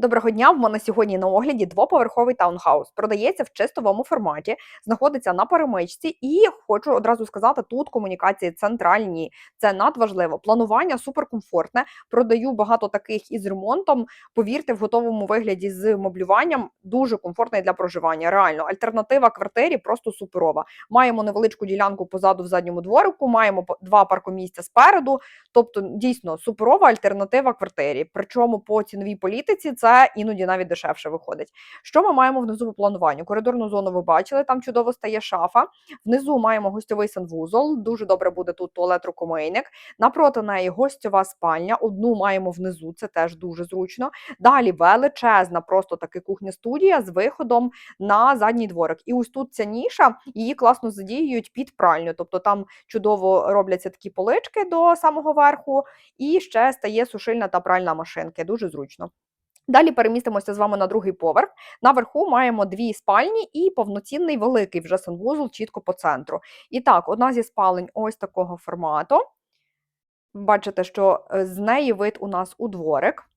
Доброго дня! В мене сьогодні на огляді двоповерховий таунхаус. Продається в чистовому форматі, знаходиться на перемичці, і хочу одразу сказати, тут комунікації центральні. Це надважливо. Планування суперкомфортне. Продаю багато таких із ремонтом. Повірте, в готовому вигляді з моблюванням дуже комфортний для проживання. Реально, альтернатива квартирі просто суперова. Маємо невеличку ділянку позаду в задньому дворику, маємо два паркомісця спереду. Тобто, дійсно суперова альтернатива квартирі. Причому по ціновій політиці це іноді навіть дешевше виходить. Що ми маємо внизу по плануванню? Коридорну зону ви бачили, там чудово стає шафа. Внизу маємо гостьовий санвузол. Дуже добре буде тут туалет рукомийник. Напроти неї гостьова спальня. Одну маємо внизу, це теж дуже зручно. Далі величезна, просто таки кухня-студія з виходом на задній дворик. І ось тут ця ніша, її класно задіюють під пральню. Тобто там чудово робляться такі полички до самого верху, і ще стає сушильна та пральна машинки. Дуже зручно. Далі перемістимося з вами на другий поверх. Наверху маємо дві спальні і повноцінний великий вже санвузол чітко по центру. І так, одна зі спалень ось такого формату. Бачите, що е, з неї вид у нас у дворик.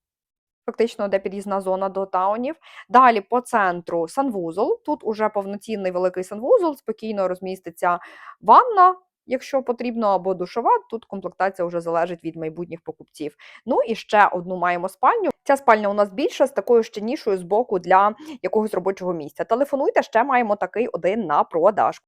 Фактично, де під'їзна зона до таунів. Далі по центру санвузол. Тут уже повноцінний великий санвузол, спокійно розміститься ванна, якщо потрібно, або душова. Тут комплектація вже залежить від майбутніх покупців. Ну і ще одну маємо спальню. Ця спальня у нас більша з такою ще нішою з боку для якогось робочого місця. Телефонуйте, ще маємо такий один на продаж.